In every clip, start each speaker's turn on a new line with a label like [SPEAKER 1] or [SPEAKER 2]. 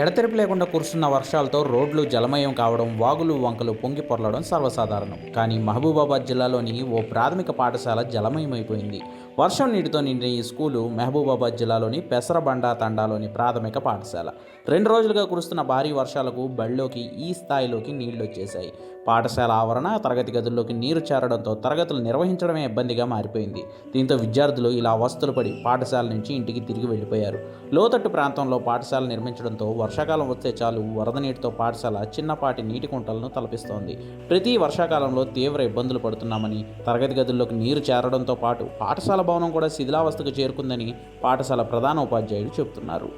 [SPEAKER 1] ఎడతెరిపి లేకుండా కురుస్తున్న వర్షాలతో రోడ్లు జలమయం కావడం వాగులు వంకలు పొంగి పొరలడం సర్వసాధారణం. కానీ మహబూబాబాద్ జిల్లాలోని ఓ ప్రాథమిక పాఠశాల జలమయమైపోయింది. వర్షం నీటితో నిండిన ఈ స్కూలు మహబూబాబాద్ జిల్లాలోని పెసరబండ తండాలోని ప్రాథమిక పాఠశాల. రెండు రోజులుగా కురుస్తున్న భారీ వర్షాలకు బళ్ళలోకి ఈ స్థాయిలోకి నీళ్ళు వచ్చేశాయి పాఠశాల ఆవరణ తరగతి గదుల్లోకి నీరు చేరడంతో తరగతులు నిర్వహించడమే ఇబ్బందిగా మారిపోయింది. దీంతో విద్యార్థులు ఇలా అవస్థలు పడి పాఠశాల నుంచి ఇంటికి తిరిగి వెళ్ళిపోయారు. లోతట్టు ప్రాంతంలో పాఠశాల నిర్మించడంతో వర్షాకాలం వస్తే చాలు వరద నీటితో పాఠశాల చిన్నపాటి నీటి కుంటలను తలపిస్తోంది. ప్రతి వర్షాకాలంలో తీవ్ర ఇబ్బందులు పడుతున్నామని తరగతి గదుల్లోకి నీరు చేరడంతో పాటు పాఠశాల భవనం కూడా శిథిలావస్థకు చేరుకుందని పాఠశాల ప్రధాన ఉపాధ్యాయుడు చెబుతున్నారు.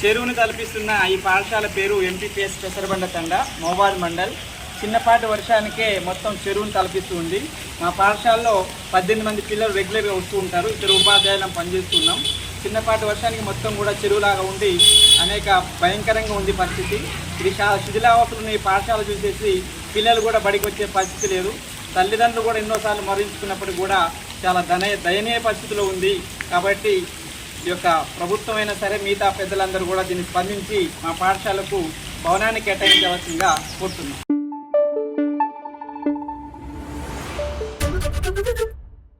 [SPEAKER 2] చెరువును కల్పిస్తున్న ఈ పాఠశాల పేరు ఎంపీపీఎస్ పెసరబండ తండ మోబాద్ మండల్. చిన్నపాటి వర్షానికే మొత్తం చెరువును తలపిస్తూ ఉంది. మా పాఠశాలలో పద్దెనిమిది మంది పిల్లలు రెగ్యులర్గా వస్తూ ఉంటారు. ఇక్కడ ఉపాధ్యాయులం పనిచేస్తున్నాం చిన్నపాటి వర్షానికి మొత్తం కూడా చెరువులాగా ఉండి అనేక భయంకరంగా ఉంది పరిస్థితి. ఇది శిథిలావస్థలు పాఠశాల చూసేసి పిల్లలు కూడా బడికి వచ్చే పరిస్థితి లేదు. తల్లిదండ్రులు కూడా ఎన్నోసార్లు మరణించుకున్నప్పటికీ కూడా చాలా దనయ దయనీయ పరిస్థితిలో ఉంది. కాబట్టి ఈ యొక్క ప్రభుత్వమైనా సరే మిగతా పెద్దలందరూ కూడా దీన్ని స్పందించి మా పాఠశాలకు భవనాన్ని కేటాయించవలసిందిగా కోరుతున్నాం.